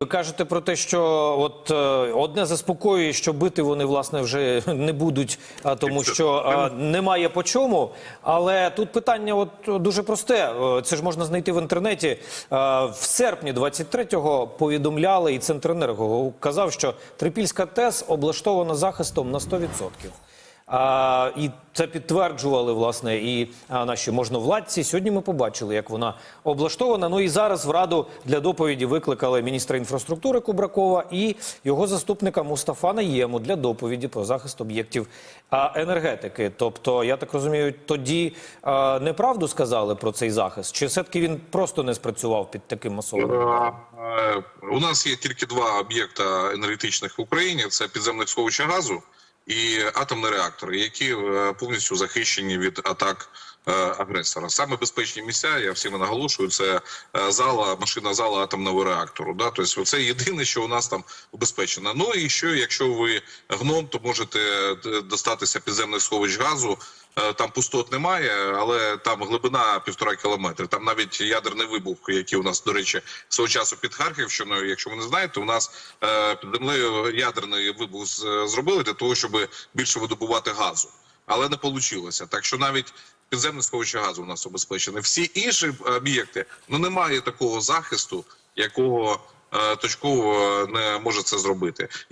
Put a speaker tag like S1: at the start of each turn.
S1: Ви кажете про те, що от е, одне заспокоює, що бити вони власне вже не будуть, а тому що е, немає по чому. Але тут питання, от дуже просте. Е, Це ж можна знайти в інтернеті. Е, В серпні 23-го повідомляли, і Центренерго казав, що Трипільська ТЕС облаштована захистом на 100%. А, і це підтверджували власне і наші можновладці. Сьогодні ми побачили, як вона облаштована. Ну і зараз в раду для доповіді викликали міністра інфраструктури Кубракова і його заступника Мустафа Наєму для доповіді про захист об'єктів енергетики. Тобто, я так розумію, тоді а, неправду сказали про цей захист, чи все-таки він просто не спрацював під таким масовим?
S2: У нас є тільки два об'єкта енергетичних в Україні: це підземне сховище газу і атомні реактори, які е, повністю захищені від атак агресора. Саме безпечні місця, я всім наголошую, це е, зала, машина зала атомного реактору. Да? Тобто це єдине, що у нас там убезпечено. Ну і що, якщо ви гном, то можете е, достатися підземних сховищ газу. Е, Там пустот немає, але там глибина півтора кілометри. Там навіть ядерний вибух, який у нас, до речі, свого часу під Харківщиною. Якщо ви не знаєте, у нас е, під землею ядерний вибух зробили для того, щоб більше видобувати газу, але не вийшло. Так що навіть підземне сховище газу у нас обезпечене. Всі інші об'єкти ну немає такого захисту, якого е, точково не може це зробити.